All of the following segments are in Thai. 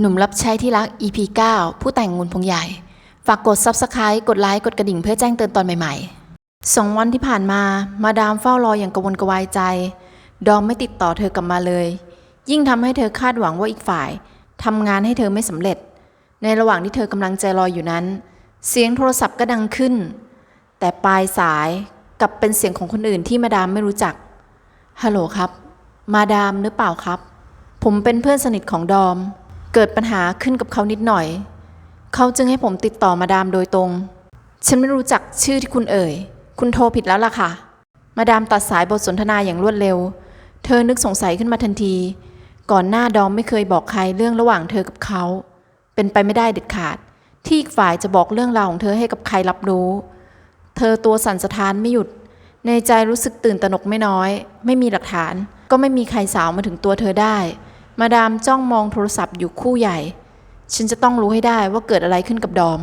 หนุ่มรับใช้ที่รัก EP 9 ผู้แต่งงุนพงใหญ่ ฝากกด Subscribe กดไลค์ กดกระดิ่งเพื่อแจ้งเตือนตอนใหม่ๆสองวันที่ผ่านมา มาดามเฝ้ารออย่างกระวนกระวายใจ ดอมไม่ติดต่อเธอกลับมาเลย ยิ่งทำให้เธอคาดหวังว่าอีกฝ่ายทำงานให้เธอไม่สำเร็จ ในระหว่างที่เธอกำลังใจลอยอยู่นั้น เสียงโทรศัพท์ก็ดังขึ้น แต่ปลายสายกลับเป็นเสียงของคนอื่นที่มาดามไม่รู้จัก ฮัลโหลครับ มาดามหรือเปล่าครับ ผมเป็นเพื่อนสนิทของดอม เกิดปัญหาขึ้นกับเขานิดหน่อย เขาจึงให้ผมติดต่อมาดามโดยตรง ฉันไม่รู้จักชื่อที่คุณเอ่ย คุณโทรผิดแล้วล่ะค่ะ มาดามตัดสายบทสนทนาอย่างรวดเร็ว เธอนึกสงสัยขึ้นมาทันที ก่อนหน้าดอมไม่เคยบอกใครเรื่องระหว่างเธอกับเขา เป็นไปไม่ได้เด็ดขาด ที่อีกฝ่ายจะบอกเรื่องราวของเธอให้กับใครรับรู้ เธอตัวสั่นสะท้านไม่หยุด ในใจรู้สึกตื่นตระหนกไม่น้อย ไม่มีหลักฐาน ก็ไม่มีใครสาวมาถึงตัวเธอได้ มาดามจ้องมองโทรศัพท์อยู่คู่ใหญ่ ฉันจะต้องรู้ให้ได้ว่าเกิดอะไรขึ้นกับดอม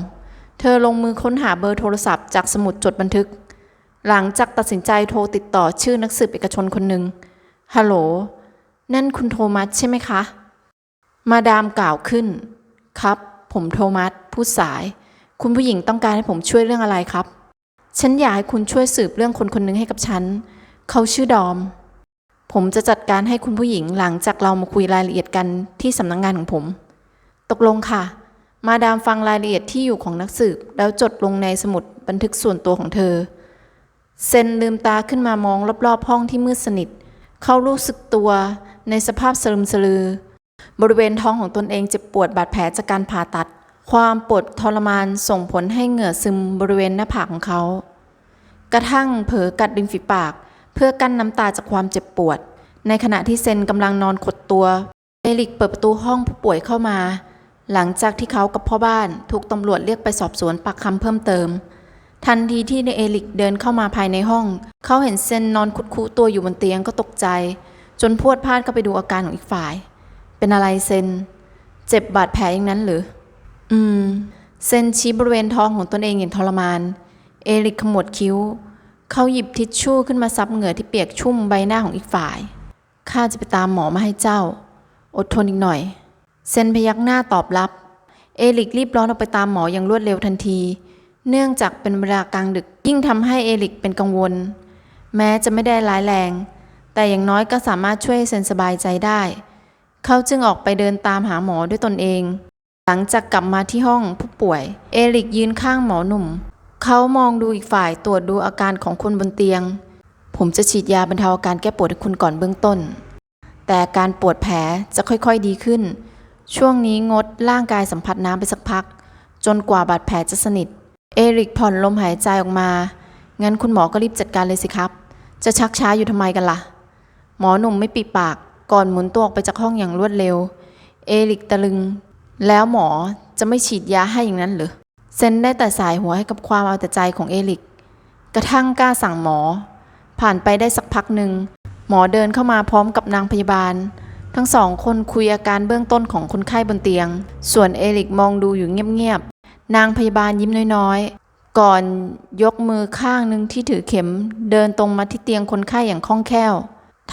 เธอลงมือค้นหาเบอร์โทรศัพท์จากสมุดจดบันทึก หลังจากตัดสินใจโทรติดต่อชื่อนักสืบเอกชนคนหนึ่งฮัลโหล นั่นคุณโทมัสใช่ไหมคะ มาดามกล่าวขึ้น ครับ ผมโทมัสพูดสาย คุณผู้หญิงต้องการให้ผมช่วยเรื่องอะไรครับ ฉันอยากให้คุณช่วยสืบเรื่องคนคนหนึงให้กับฉัน เขาชื่อดอม ผมจะจัดการให้คุณผู้หญิงหลังจากเรามาคุยรายละเอียดกันที่สำนักงงานของผม ตกลงค่ะ มาดามฟังรายละเอียดที่อยู่ของนักสืบ แล้วจดลงในสมุดบันทึกส่วนตัวของเธอ เซนลืมตาขึ้นมามองรอบๆ ห้องที่มืดสนิท เขารู้สึกตัวในสภาพสลึมสลือ บริเวณท้องของตนเองเจ็บปวดบาดแผลจากการผ่าตัด ความปวดทรมานส่งผลให้เหงื่อซึมบริเวณหน้าผากของเขา กระทั่งเผลอกัดริมฝีปาก เพื่อกั้นน้ำตาจากความเจ็บปวด ในขณะที่เซนกำลังนอนขดตัวเอลิกเปิดประตูห้องผู้ป่วยเข้ามา หลังจากที่เขากับพ่อบ้านถูกตำรวจเรียกไปสอบสวนปากคำเพิ่มเติม ทันทีที่เอลิกเดินเข้ามาภายในห้อง เขาเห็นเซนนอนคุดคู้ตัวอยู่บนเตียงก็ตกใจ จนพวดพลาดเข้าไปดูอาการของอีกฝ่าย เป็นอะไรเซน เจ็บบาดแผลอย่างนั้นหรือ อืม เซนชี้บริเวณท้องของตนเองอย่างทรมาน เอริกขมวดคิ้ว เขาหยิบทิชชู่ขึ้นมาซับเหงื่อที่เปียกชุ่มใบหน้าของอีกฝ่าย ข้าจะไปตามหมอมาให้เจ้า อดทนอีกหน่อย เซนพยักหน้าตอบรับ เอริกรีบร้อนออกไปตามหมออย่างรวดเร็วทันที เนื่องจากเป็นเวลากลางดึกยิ่งทำให้เอริกเป็นกังวล แม้จะไม่ได้ร้ายแรง แต่อย่างน้อยก็สามารถช่วยเซนสบายใจได้ เขาจึงออกไปเดินตามหาหมอด้วยตนเอง หลังจากกลับมาที่ห้องผู้ป่วย เอริกยืนข้างหมอหนุ่ม เขามองดูอีกฝ่ายตรวจดูอาการของคนบนเตียง ผมจะฉีดยาบรรเทาอาการแก้ปวดให้คุณก่อนเบื้องต้น แต่การปวดแผลจะค่อยๆดีขึ้น ช่วงนี้งดร่างกายสัมผัสน้ำไปสักพัก จนกว่าบาดแผลจะสนิท เอริกผ่อนลมหายใจออกมา งั้นคุณหมอก็รีบจัดการเลยสิครับ จะชักช้าอยู่ทำไมกันล่ะ หมอหนุ่มไม่ปิดปากก่อนหมุนตัวออกไปจากห้องอย่างรวดเร็ว เอริกตะลึง แล้วหมอจะไม่ฉีดยาให้อย่างนั้นเหรอ เซนได้แต่สายหัวให้กับความเอาแต่ใจของเอริก กระทั่งกล้าสั่งหมอ ผ่านไปได้สักพักหนึ่ง หมอเดินเข้ามาพร้อมกับนางพยาบาล ทั้งสองคนคุยอาการเบื้องต้นของคนไข้บนเตียง ส่วนเอริกมองดูอยู่เงียบๆ นางพยาบาลยิ้มน้อยๆ ก่อนยกมือข้างหนึ่งที่ถือเข็ม เดินตรงมาที่เตียงคนไข้อย่างคล่องแคล่ว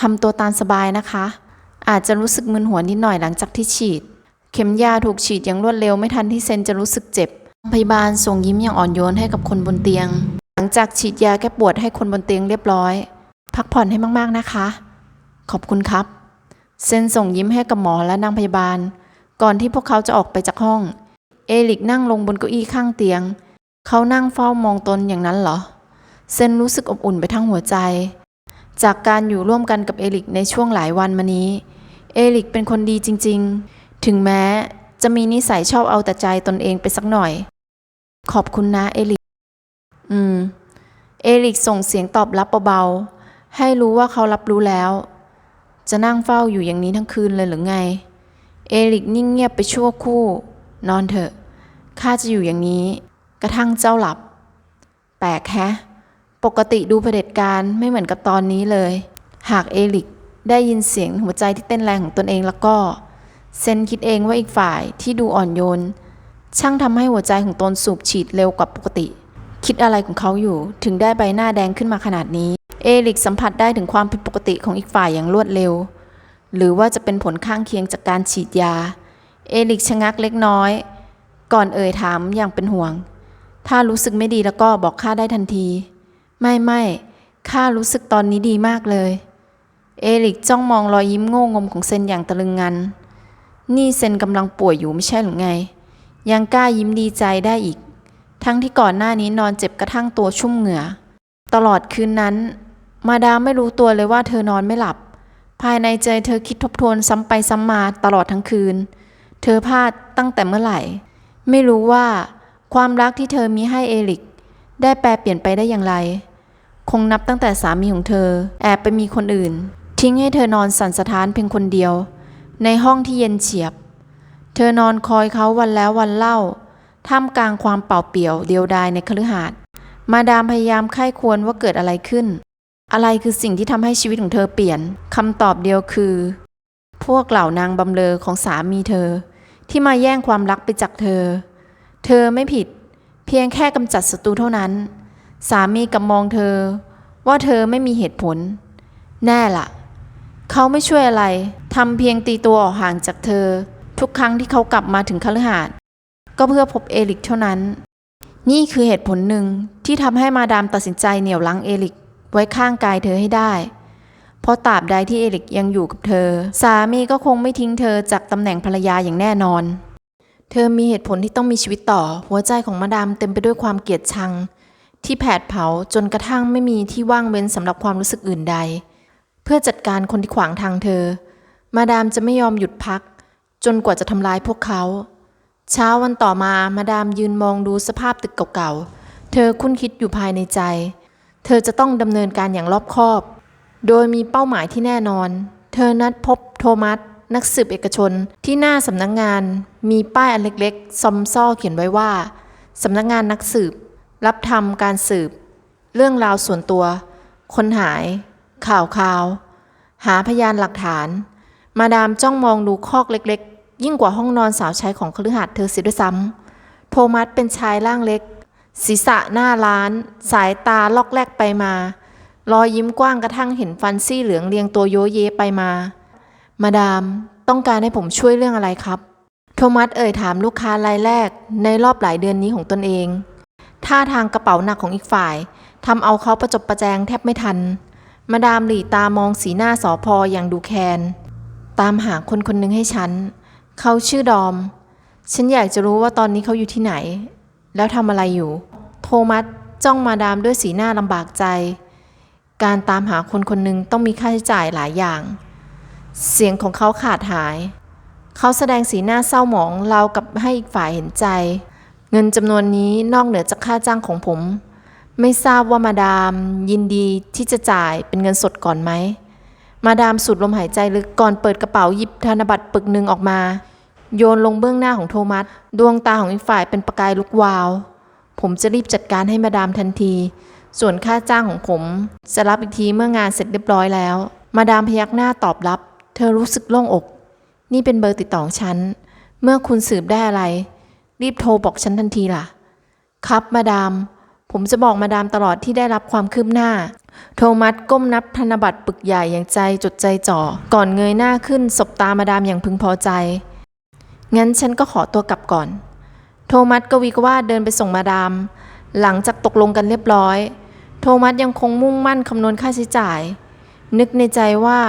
ทำตัวตามสบายนะคะ อาจจะรู้สึกมึนหัวนิดหน่อยหลังจากที่ฉีด เข็มยาถูกฉีดอย่างรวดเร็วไม่ทันที่เซนจะรู้สึกเจ็บ พยาบาลส่งยิ้มอย่างอ่อนโยนให้กับคนบนเตียง หลังจากฉีดยาแก้ปวดให้คนบนเตียงเรียบร้อย พักผ่อนให้มากๆนะคะ ขอบคุณครับ เซนส่งยิ้มให้กับหมอและนางพยาบาล ก่อนที่พวกเขาจะออกไปจากห้อง เอลิกนั่งลงบนเก้าอี้ข้างเตียง เขานั่งเฝ้ามองตนอย่างนั้นเหรอ เซนรู้สึกอบอุ่นไปทั้งหัวใจ จากการอยู่ร่วมกันกับเอลิกในช่วงหลายวันมานี้ เอลิกเป็นคนดีจริง ๆ ถึงแม้จะมีนิสัยชอบเอาแต่ใจตนเองไปสักหน่อย ขอบคุณนะเอลิก อืม เอลิกส่งเสียงตอบรับเบาๆ ให้รู้ว่าเขารับรู้แล้ว จะนั่งเฝ้าอยู่อย่างนี้ทั้งคืนเลยหรือไง เอลิกนิ่งเงียบไปชั่วคู่ นอนเถอะ ข้าจะอยู่อย่างนี้ กระทั่งเจ้าหลับ แปลกแฮะ ปกติดูเผด็จการไม่เหมือนกับตอนนี้เลย หากเอลิกได้ยินเสียงหัวใจที่เต้นแรงของตนเองแล้วก็ เซนคิดเองว่าอีกฝ่ายที่ดูอ่อนโยน ช่างทำให้หัวใจของตนสูบฉีดเร็วกว่าปกติ คิดอะไรของเขาอยู่ ถึงได้ใบหน้าแดงขึ้นมาขนาดนี้ เอลิกสัมผัสได้ถึงความผิดปกติของอีกฝ่ายอย่างรวดเร็ว หรือว่าจะเป็นผลข้างเคียงจากการฉีดยา เอลิกชะงักเล็กน้อย ก่อนเอ่ยถามอย่างเป็นห่วง ถ้ารู้สึกไม่ดีแล้วก็บอกข้าได้ทันที ไม่ไม่ข้ารู้สึกตอนนี้ดีมากเลย เอลิกจ้องมองรอยยิ้มโง่งมของเซนอย่างตะลึงงัน นี่เซนกำลังป่วยอยู่ไม่ใช่หรือไง ยังกล้ายิ้มดีใจได้อีก ทั้งที่ก่อนหน้านี้นอนเจ็บกระทั่งตัวชุ่มเหงื่อ ตลอดคืนนั้น มาดามไม่รู้ตัวเลยว่าเธอนอนไม่หลับ ภายในใจเธอคิดทบทวนซ้ำไปซ้ำมาตลอดทั้งคืน เธอพลาดตั้งแต่เมื่อไหร่ ไม่รู้ว่า ความรักที่เธอมีให้เอลิก ได้แปลเปลี่ยนไปได้อย่างไร คงนับตั้งแต่สามีของเธอ แอบไปมีคนอื่น ทิ้งให้เธอนอนสั่นสะท้านเพียงคนเดียว ในห้องที่เย็นเฉียบ เธอนอนคอยเขาวันแล้ววันเล่า ท่ามกลางความเป่าเปี่ยวเดียวดายในคฤหาสน์มาดามพยายามไข้ควรว่าเกิดอะไรขึ้น อะไรคือสิ่งที่ทำให้ชีวิตของเธอเปลี่ยนคำตอบเดียวคือ พวกเหล่านางบำเลอของสามีเธอ ที่มาแย่งความรักไปจากเธอ เธอไม่ผิด เพียงแค่กำจัดศัตรูเท่านั้น สามีกับมองเธอ ว่าเธอไม่มีเหตุผล แน่ละเขาไม่ช่วยอะไรทำเพียงตีตัวออกห่างจากเธอ ทุกครั้งที่เขากลับมาถึงคฤหาสน์ก็เพื่อพบเอลิกเท่านั้น นี่คือเหตุผลหนึ่งที่ทำให้มาดามตัดสินใจเหนี่ยวลังเอลิกไว้ข้างกายเธอให้ได้ เพราะตราบใดที่เอลิกยังอยู่กับเธอ สามีก็คงไม่ทิ้งเธอจากตำแหน่งภรรยาอย่างแน่นอน เธอมีเหตุผลที่ต้องมีชีวิตต่อ หัวใจของมาดามเต็มไปด้วยความเกลียดชัง ที่แผดเผาจนกระทั่งไม่มีที่ว่างเว้นสำหรับความรู้สึกอื่นใด เพื่อจัดการคนที่ขวางทางเธอ มาดามจะไม่ยอมหยุดพัก จนกว่าจะทำลายพวกเขา เช้าวันต่อมามาดามยืนมองดูสภาพตึกเก่าๆ เธอคุ้นคิดอยู่ภายในใจ เธอจะต้องดำเนินการอย่างรอบคอบ โดยมีเป้าหมายที่แน่นอน เธอนัดพบโทมัสนักสืบเอกชนที่หน้าสำนักงงาน มีป้ายอันเล็กๆ ซอมซ่อเขียนไว้ว่าสำนักงงานนักสืบ รับทำการสืบ เรื่องราวส่วนตัว คนหาย ข่าวข่าว หาพยานหลักฐาน มาดามจ้องมองดูคอกเล็กๆ ยิ่งกว่าห้องนอนสาวใช้ของคฤหาสน์เธอเสียด้วยซ้ำโทมัสเป็นชายร่างเล็ก ศีรษะหน้าล้าน สายตาลอกแลกไปมา รอยยิ้มกว้างกระทั่งเห็นฟันซี่เหลืองเรียงตัวโยเยไปมา มาดาม ต้องการให้ผมช่วยเรื่องอะไรครับ โทมัสเอ่ยถามลูกค้ารายแรก ในรอบหลายเดือนนี้ของตนเอง ท่าทางกระเป๋าหนักของอีกฝ่ายทำเอาเขาประจบประแจงแทบไม่ทัน มาดามหลีตามองสีหน้าสอพออย่างดูแคน ตามหาคนคนหนึ่งให้ฉัน เขาชื่อดอม ฉันอยากจะรู้ว่าตอนนี้เขาอยู่ที่ไหน แล้วทำอะไรอยู่ โทมัสจ้องมาดามด้วยสีหน้าลำบากใจ การตามหาคนคนหนึ่งต้องมีค่าใช้จ่ายหลายอย่าง เสียงของเขาขาดหาย เขาแสดงสีหน้าเศร้าหมองราวกับให้อีกฝ่ายเห็นใจ เงินจำนวนนี้นอกเหนือจากค่าจ้างของผม ไม่ทราบว่ามาดามยินดีที่จะจ่ายเป็นเงินสดก่อนไหมมาดามสูดลมหายใจลึกก่อนเปิดกระเป๋าหยิบธนบัตรปึกหนึ่งออกมา โยนลงเบื้องหน้าของโทมัส ดวงตาของอีกฝ่ายเป็นประกายลุกวาว ผมจะรีบจัดการให้มาดามทันที ส่วนค่าจ้างของผม จะรับอีกทีเมื่องานเสร็จเรียบร้อยแล้ว มาดามพยักหน้าตอบรับ เธอรู้สึกโล่งอก นี่เป็นเบอร์ติดต่อของฉัน เมื่อคุณสืบได้อะไร รีบโทรบอกฉันทันทีล่ะ ครับมาดาม ผมจะบอกมาดามตลอดที่ได้รับความคืบหน้า โทมัสก้มนับธนบัตรปึกใหญ่อย่างใจจดใจจ่อ ก่อนเงยหน้าขึ้นสบตามาดามอย่างพึงพอใจ งั้นฉันก็ขอตัวกลับก่อน โทมัสกวีกว่าเดินไปส่งมาดาม หลังจากตกลงกันเรียบร้อย โทมัสยังคงมุ่งมั่นคำนวณค่าใช้จ่าย นึกในใจว่า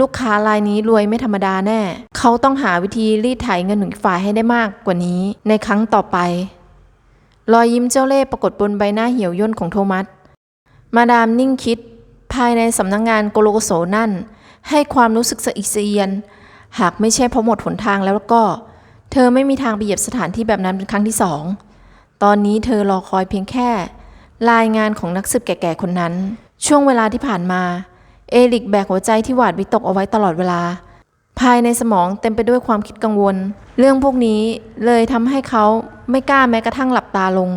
ลูกค้ารายนี้รวยไม่ธรรมดาแน่ เขาต้องหาวิธีรีดไถเงินของอีกฝ่ายให้ได้มากกว่านี้ในครั้งต่อไป รอยยิ้มเจ้าเล่ห์ปรากฏบนใบหน้าเหี่ยวย่นของโทมัส มาดามนิ่งคิด ภายในสำนักงงานโกโลโกโสนั่น ให้ความรู้สึกสะอิกสะเอียน หากไม่ใช่เพราะหมดหนทางแล้วก็ เธอไม่มีทางไปเหยียบสถานที่แบบนั้นเป็นครั้งที่สอง ตอนนี้เธอรอคอยเพียงแค่ รายงานของนักสืบแก่ๆคนนั้น ช่วงเวลาที่ผ่านมา เอลิกแบกหัวใจที่หวาดวิตกเอาไว้ตลอดเวลา ภายในสมองเต็มไปด้วยความคิดกังวล เรื่องพวกนี้เลยทำให้เขาไม่กล้าแม้กระทั่งหลับตาลง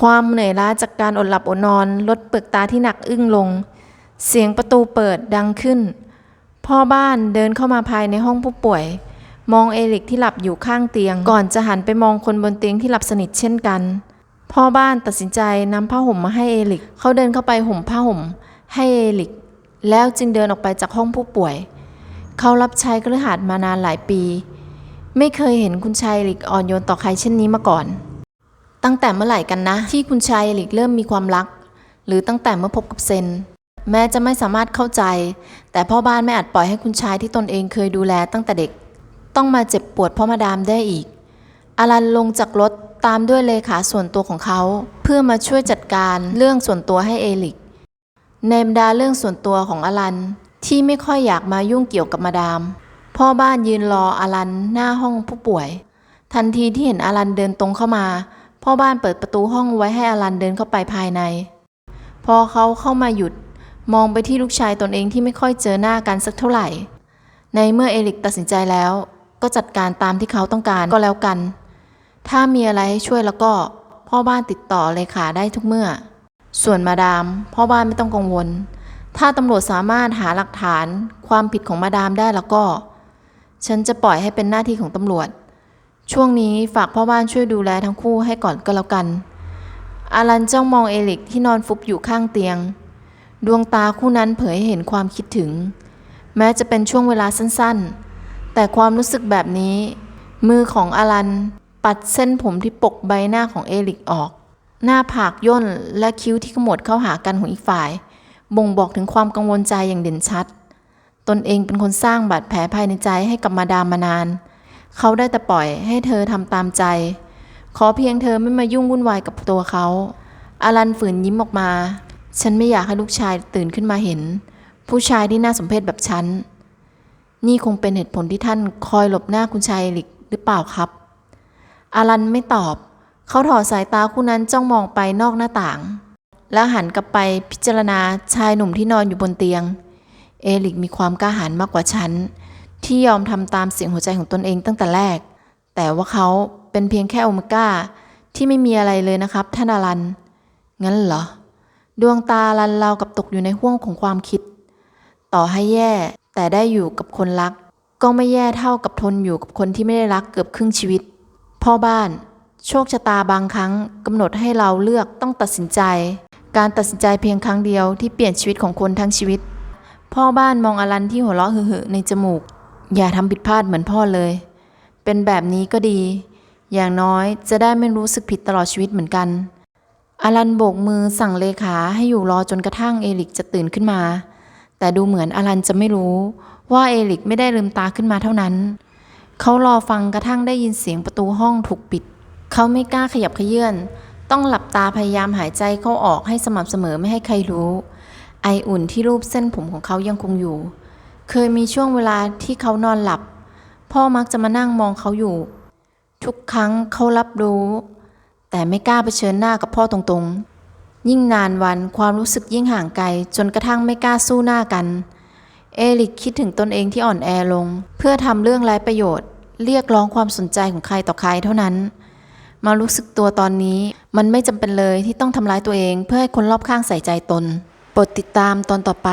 ความเหนื่อยล้าจากการอดหลับอดนอนลดเปลือกตาที่หนักอึ้งลง เสียงประตูเปิดดังขึ้น พ่อบ้านเดินเข้ามาภายในห้องผู้ป่วย มองเอลิกที่หลับอยู่ข้างเตียง ก่อนจะหันไปมองคนบนเตียงที่หลับสนิทเช่นกัน พ่อบ้านตัดสินใจนำผ้าห่มมาให้เอลิก เขาเดินเข้าไปห่มผ้าห่ม ให้เอลิก แล้วจึงเดินออกไปจากห้องผู้ป่วย เขารับใช้คฤหาสมานานหลายปี ไม่เคยเห็นคุณชายหลิกอ่อนโยนต่อใครเช่นนี้มาก่อน ตั้งแต่เมื่อไหร่กันนะ ที่คุณชายหลิกเริ่มมีความรัก หรือตั้งแต่เมื่อพบกับเซน แม้จะไม่สามารถเข้าใจ แต่พ่อบ้านไม่อาจปล่อยให้คุณชายที่ตนเองเคยดูแลตั้งแต่เด็ก ต้องมาเจ็บปวดเพราะมาดามได้อีกอารันลงจากรถตามด้วยเลขาส่วนตัวของเขา เพื่อมาช่วยจัดการเรื่องส่วนตัวให้เอลิก ในบรรดาเรื่องส่วนตัวของอลันที่ไม่ค่อยอยากมายุ่งเกี่ยวกับมาดาม พ่อบ้านยืนรออลันหน้าห้องผู้ป่วย ทันทีที่เห็นอลันเดินตรงเข้ามา พ่อบ้านเปิดประตูห้องไว้ให้อลันเดินเข้าไปภายใน พอเขาเข้ามาหยุด มองไปที่ลูกชายตนเองที่ไม่ค่อยเจอหน้ากันสักเท่าไหร่ ในเมื่อเอลิกตัดสินใจแล้ว ก็จัดการตามที่เขาต้องการก็แล้วกัน ถ้ามีอะไรให้ช่วยแล้วก็ พ่อบ้านติดต่อเลขาได้ทุกเมื่อ ส่วนมาดาม พ่อบ้านไม่ต้องกังวล ถ้าตำรวจสามารถหาหลักฐานความผิดของมาดามได้แล้วก็ ฉันจะปล่อยให้เป็นหน้าที่ของตำรวจ ช่วงนี้ฝากพ่อบ้านช่วยดูแลทั้งคู่ให้ก่อนก็แล้วกันอารันจ้องมองเอลิกที่นอนฟุบอยู่ข้างเตียง ดวงตาคู่นั้นเผยให้เห็นความคิดถึง แม้จะเป็นช่วงเวลาสั้นๆ แต่ความรู้สึกแบบนี้ มือของอารัน ปัดเส้นผมที่ปกใบหน้าของเอลิกออก หน้าผากย่นและคิ้วที่ขมวดเข้าหากันของอีกฝ่าย บ่งบอกถึงความกังวลใจอย่างเด่นชัด ตนเองเป็นคนสร้างบาดแผลภายในใจให้กับมาดามมานาน เขาได้แต่ปล่อยให้เธอทำตามใจ ขอเพียงเธอไม่มายุ่งวุ่นวายกับตัวเขาอารันฝืนยิ้มออกมา ฉันไม่อยากให้ลูกชายตื่นขึ้นมาเห็น ผู้ชายที่น่าสมเพชแบบฉัน นี่คงเป็นเหตุผลที่ท่านคอยหลบหน้าคุณชายหลิกหรือเปล่าครับ อารันไม่ตอบ เขาถอดสายตาคู่นั้นจ้องมองไปนอกหน้าต่าง แล้วหันกลับไปพิจารณาชายหนุ่มที่นอนอยู่บนเตียง เอลิกมีความกล้าหาญมากกว่าฉัน ที่ยอมทำตามเสียงหัวใจของตนเองตั้งแต่แรก แต่ว่าเขาเป็นเพียงแค่โอเมก้าที่ไม่มีอะไรเลยนะครับท่านอารัน งั้นเหรอ ดวงตาลันเรากับตกอยู่ในห้วงของความคิด ต่อให้แย่ แต่ได้อยู่กับคนรัก ก็ไม่แย่เท่ากับทนอยู่กับคนที่ไม่ได้รักเกือบครึ่งชีวิต พ่อบ้าน โชคชะตาบางครั้งกำหนดให้เราเลือกต้องตัดสินใจ การตัดสินใจเพียงครั้งเดียวที่เปลี่ยนชีวิตของคนทั้งชีวิต พ่อบ้านมองอลันที่หัวเราะหึ่ๆในจมูก อย่าทำผิดพลาดเหมือนพ่อเลย เป็นแบบนี้ก็ดี อย่างน้อยจะได้ไม่รู้สึกผิดตลอดชีวิตเหมือนกัน อลันโบกมือสั่งเลขาให้อยู่รอจนกระทั่งเอลิกจะตื่นขึ้นมา แต่ดูเหมือนอลันจะไม่รู้ว่าเอลิกไม่ได้ลืมตาขึ้นมาเท่านั้น เขารอฟังกระทั่งได้ยินเสียงประตูห้องถูกปิด เขาไม่กล้าขยับขยื่น ต้องหลับตาพยายามหายใจเข้าออกให้สม่ำเสมอไม่ให้ใครรู้ ไออุ่นที่รูปเส้นผมของเขายังคงอยู่ เคยมีช่วงเวลาที่เขานอนหลับ พ่อมักจะมานั่งมองเขาอยู่ ทุกครั้งเขารับรู้ แต่ไม่กล้าเผชิญหน้ากับพ่อตรงๆ ยิ่งนานวันความรู้สึกยิ่งห่างไกล จนกระทั่งไม่กล้าสู้หน้ากัน เอลิกคิดถึงตนเองที่อ่อนแอลง เพื่อทำเรื่องไร้ประโยชน์ เรียกร้องความสนใจของใครต่อใครเท่านั้น มารู้สึกตัวตอนนี้มันไม่จำเป็นเลยที่ต้องทำร้ายตัวเองเพื่อให้คนรอบข้างใส่ใจตน โปรดติดตามตอนต่อไป